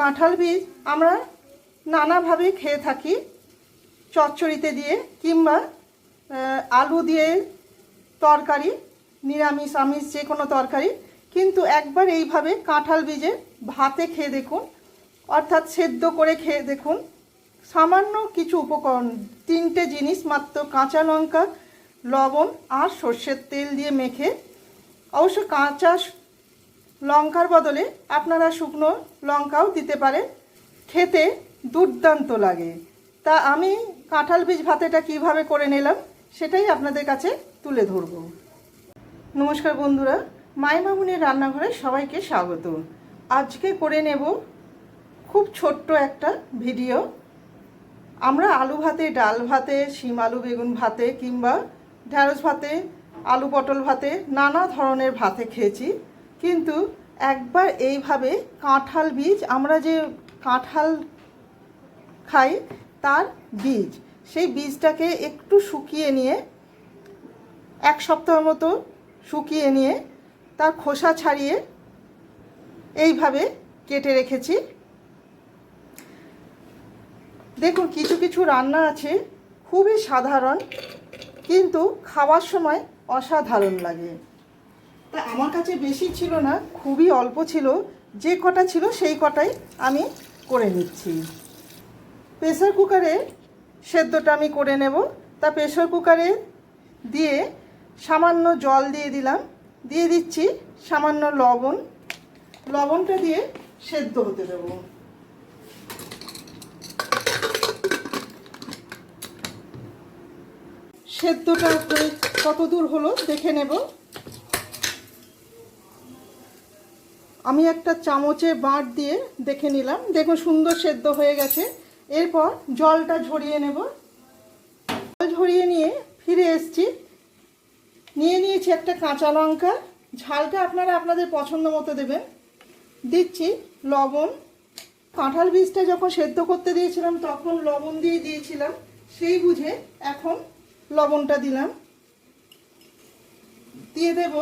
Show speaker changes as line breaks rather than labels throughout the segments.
কাঁঠাল বীজ আমরা নানাভাবে খেয়ে থাকি। চচ্চড়িতে দিয়ে কিংবা আলু দিয়ে তরকারি, নিরামিষ, আমিষ যে কোনো তরকারি। কিন্তু একবার এইভাবে কাঁঠাল বীজে ভাতে খেয়ে দেখুন, অর্থাৎ সেদ্ধ করে খেয়ে দেখুন। সামান্য কিছু উপকরণ, তিনটে জিনিস মাত্র, কাঁচা লঙ্কা, লবণ আর সর্ষের তেল দিয়ে মেখে। অবশ্য কাঁচা লঙ্কার বদলে আপনারা শুকনো লঙ্কাও দিতে পারেন। খেতে দুর্দান্ত লাগে। তা আমি কাঁঠাল বীজ ভাতেটা কীভাবে করে নিলাম সেটাই আপনাদের কাছে তুলে ধরব। নমস্কার বন্ধুরা, মাইমামুনের রান্নাঘরে সবাইকে স্বাগত। আজকে করে নেব খুব ছোট্ট একটা ভিডিও। আমরা আলু ভাতে, ডাল ভাতে, শিম আলু, বেগুন ভাতে কিংবা ঢ্যাঁড়স ভাতে, আলু পটল ভাতে নানা ধরনের ভাতে খেয়েছি। কিন্তু একবার এইভাবে কাঁঠাল বীজ, আমরা যে কাঁঠাল খাই তার বীজ, সেই বীজটাকে একটু শুকিয়ে নিয়ে, এক সপ্তাহ মতো শুকিয়ে নিয়ে তার খোসা ছাড়িয়ে এইভাবে কেটে রেখেছি। দেখুন, কিছু কিছু রান্না আছে, খুবই সাধারণ, কিন্তু খাওয়ার সময় অসাধারণ লাগে। তা আমার কাছে বেশি ছিল না, খুবই অল্প ছিল। যে কটা ছিল সেই কটাই আমি করে নিচ্ছি। প্রেসার কুকারে সেদ্ধটা আমি করে নেব। তা প্রেসার কুকারে দিয়ে সামান্য জল দিয়ে দিলাম। দিয়ে দিচ্ছি সামান্য লবণ। লবণটা দিয়ে সেদ্ধ হতে দেবো। সেদ্ধটা কত দূর হলো দেখে নেব। আমি একটা চামচে বাঁট দিয়ে দেখে নিলাম। দেখুন, সুন্দর সেদ্ধ হয়ে গেছে। এরপর জলটা ঝরিয়ে নেব। জল ঝরিয়ে নিয়ে ফিরে এসছি। নিয়ে নিয়েছি একটা কাঁচা লঙ্কা। ঝালটা আপনারা আপনাদের পছন্দ মতো দেবেন। দিচ্ছি লবণ। কাঁঠাল বীজটা যখন সেদ্ধ করতে দিয়েছিলাম, তখন লবণ দিয়ে দিয়েছিলাম। সেই বুঝে এখন লবণটা দিলাম। দিয়ে দেব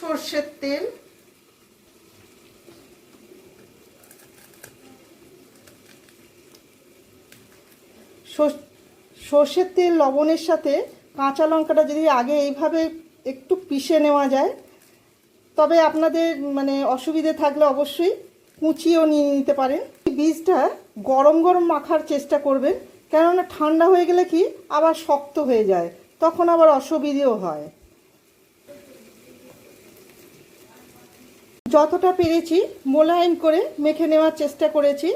সর্ষের তেল, সর- সর্ষের তেল, লবণের সাথে কাঁচা লঙ্কাটা যদি আগে এইভাবে একটু পিষে নেওয়া যায়, তবে আপনাদের মানে অসুবিধে থাকলে অবশ্যই কুচিও নিয়ে নিতে পারেন। বীজটা গরম গরম মাখার চেষ্টা করবেন, কেননা ঠান্ডা হয়ে গেলে কি আবার শক্ত হয়ে যায়, তখন আবার অসুবিধেও হয়। যতটা পেরেছি, মোলায়েম করে মেখে নেওয়ার চেষ্টা করেছি।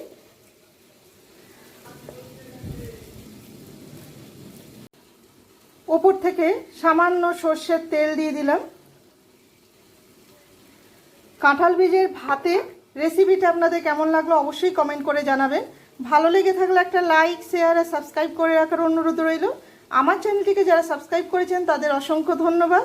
ওপর থেকে সামান্য সর্ষের তেল দিয়ে দিলাম। কাঁঠাল বীজের ভাতে রেসিপিটা আপনাদের কেমন লাগল অবশ্যই কমেন্ট করে জানাবেন। ভালো লেগে থাকলে একটা লাইক শেয়ার আর সাবস্ক্রাইব করে রাখার অনুরোধ রইল। আমার চ্যানেলটিকে যারা সাবস্ক্রাইব করেছেন, তাদের অসংখ্য ধন্যবাদ।